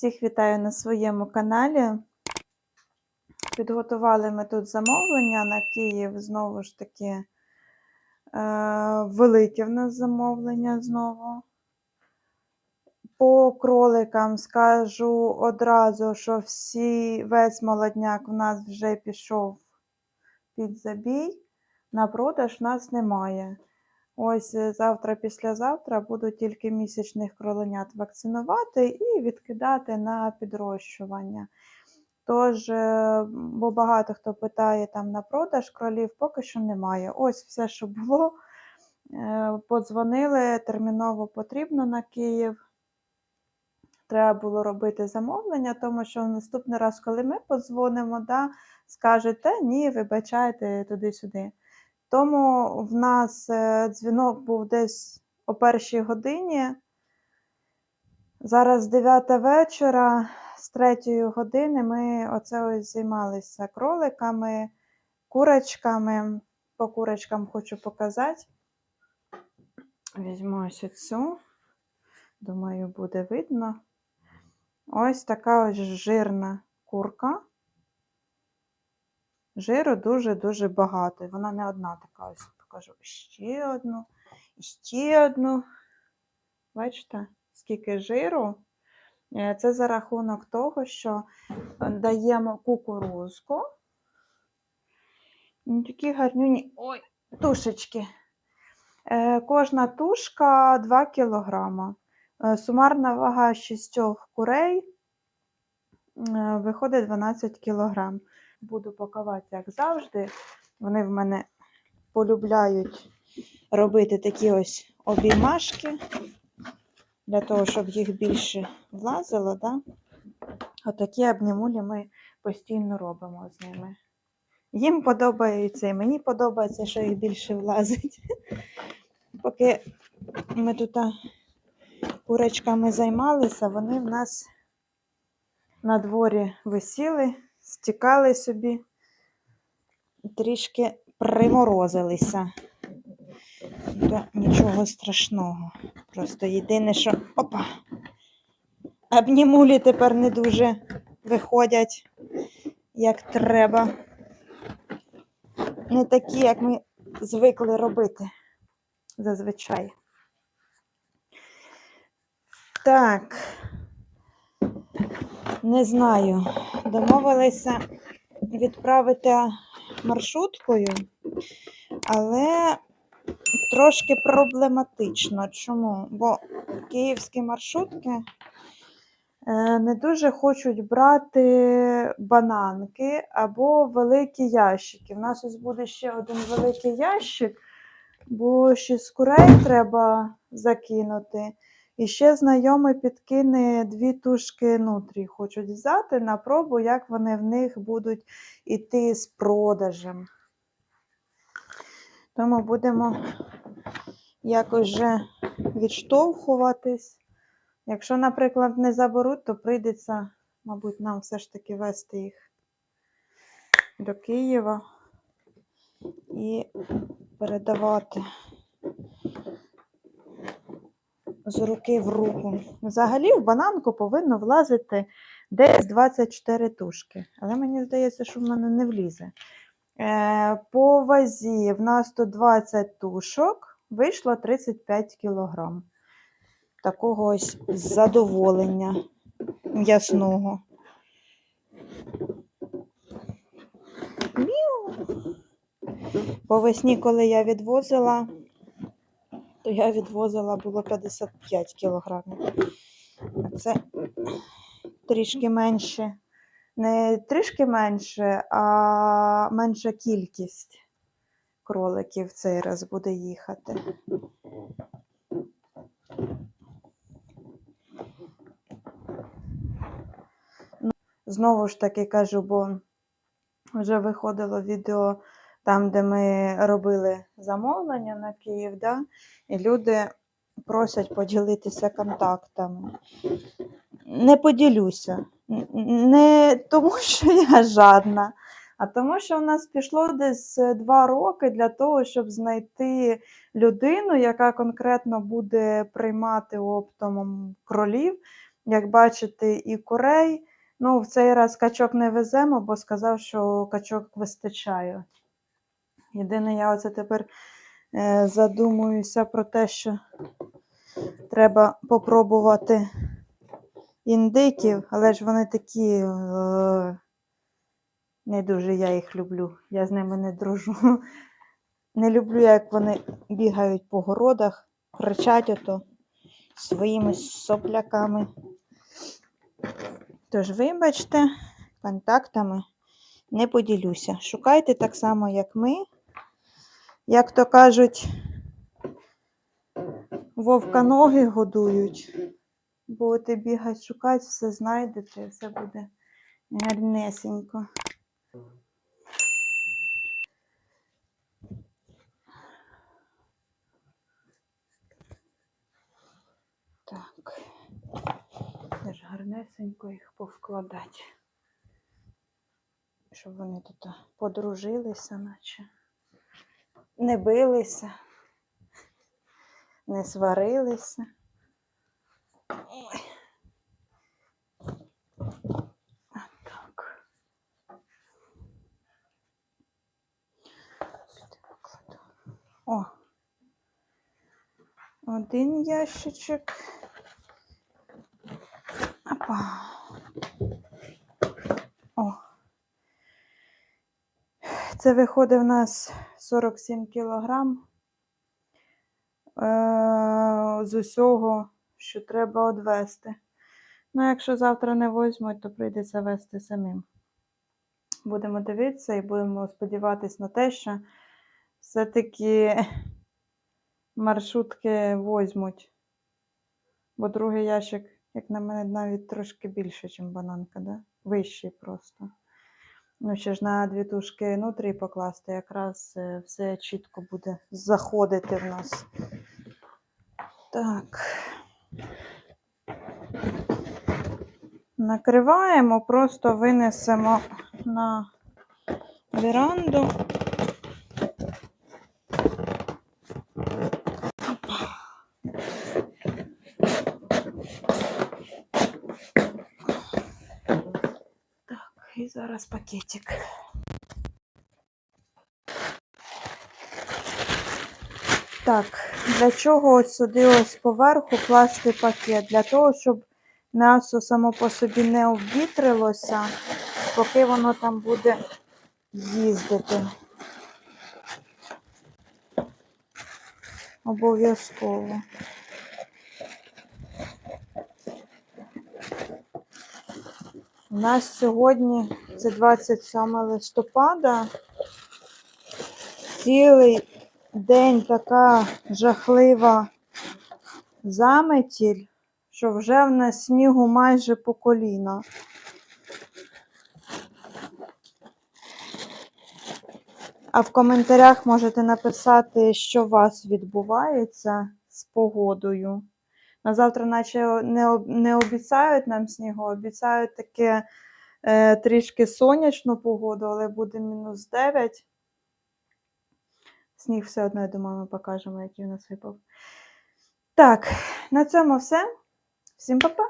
Всіх вітаю на своєму каналі. Підготували ми тут замовлення на Київ. Знову ж таки, е, велике в нас замовлення знову. По кроликам скажу одразу, що всі, весь молодняк в нас вже пішов під забій. На продаж в нас немає. Ось е, завтра, післязавтра буду тільки місячних кроленят вакцинувати і відкидати на підрощування. Тож, е, бо багато хто питає там на продаж кролів, поки що немає. Ось все, що було. Е, Подзвонили, терміново потрібно на Київ. Треба було робити замовлення, тому що наступний раз, коли ми подзвонимо, да, скажете, ні, вибачайте туди-сюди. Тому в нас е, дзвінок був десь о першій годині. Зараз 9 вечора, з 3 години ми оце ось займалися кроликами, курочками. По курочкам хочу показати. Візьму ось цю. Думаю, буде видно. Ось така ось жирна курка. Жиру дуже-дуже багато. І вона не одна така. Ось покажу ще одну, ще одну. Бачите, скільки жиру. Е, Це за рахунок того, що е, даємо кукурузку. Такі гарнюні ой, тушечки. Е, Кожна тушка 2 кг. Сумарна вага шістьох курей виходить 12 кг. Буду пакувати, як завжди. Вони в мене полюбляють робити такі ось обіймашки, для того, щоб їх більше влазило. Да? Отакі обнімулі ми постійно робимо з ними. Їм подобається і мені подобається, що їх більше влазить. Поки ми тут курочками займалися, вони в нас на дворі висіли, стікали собі, трішки приморозилися. То нічого страшного. Просто єдине, що опа! Обнімулі тепер не дуже виходять, як треба. Не такі, як ми звикли робити зазвичай. Так, не знаю, домовилися відправити маршруткою, але трошки проблематично. Чому? Бо київські маршрутки е, не дуже хочуть брати бананки або великі ящики. У нас ось буде ще один великий ящик, бо ще з курей треба закинути. І ще знайомий підкине дві тушки нутрі, хочуть взяти на пробу, як вони в них будуть іти з продажем. Тому будемо якось вже відштовхуватись. Якщо, наприклад, не заберуть, то прийдеться, мабуть, нам все ж таки вести їх до Києва і передавати з руки в руку. Взагалі в бананку повинно влазити десь 24 тушки. Але мені здається, що в мене не влізе. Е, По вазі в нас тут 20 тушок, вийшло 35 кілограм. Такого ось задоволення м'ясного. По весні, коли я відвозила, то я відвозила було 55 кілограмів. А це трішки менше. Не трішки менше, а менша кількість кроликів цей раз буде їхати. Ну, Знову ж таки кажу, бо вже виходило відео там, де ми робили замовлення на Київ, да? і люди просять поділитися контактами. Не поділюся. Не тому, що я жадна, а тому, що в нас пішло десь два роки для того, щоб знайти людину, яка конкретно буде приймати оптом кролів як бачите, і курей. Ну, в цей раз качок не веземо, бо сказав, що качок вистачає. Єдине, я оце тепер е, задумуюся про те, що треба попробувати індиків, але ж вони такі. Е, не дуже я їх люблю. Я з ними не дружу. Не люблю, як вони бігають по городах, кричать ото своїми сопляками. Тож, вибачте, контактами не поділюся. Шукайте так само, як ми. Як то кажуть, вовка ноги годують. Будете бігати, шукати, все знайдете, все буде гарнесенько. Так. Теж гарнесенько їх повкладати. Щоб вони тут подружилися, наче. Не билися, не сварилися. Ой. О. Один ящичок. Опа. Це виходить в нас 47 кілограм е- з усього, що треба одвести. Ну, якщо завтра не візьмуть, то прийдеться вести самим. Будемо дивитися і будемо сподіватися на те, що все-таки маршрутки візьмуть. Бо другий ящик, як на мене, навіть трошки більше, ніж бананка, да? Вищий просто. Ну, ще ж на дві тушки нутрі покласти, якраз е, все чітко буде заходити в нас. Так. Накриваємо, просто винесемо на веранду. Зараз пакетик. Так, для чого ось сюди ось поверху класти пакет? Для того, щоб м'ясо само по собі не обвітрилося, поки воно там буде їздити. Обов'язково. У нас сьогодні це 27 листопада. Цілий день така жахлива заметіль, що вже в нас снігу майже по коліна. А в коментарях можете написати, що у вас відбувається з погодою. На завтра, наче не, не обіцяють нам снігу, обіцяють таке е, трішки сонячну погоду, але буде мінус 9. Сніг все одно, я думаю, ми покажемо, який у нас випав. Так, на цьому все. Всім па-па!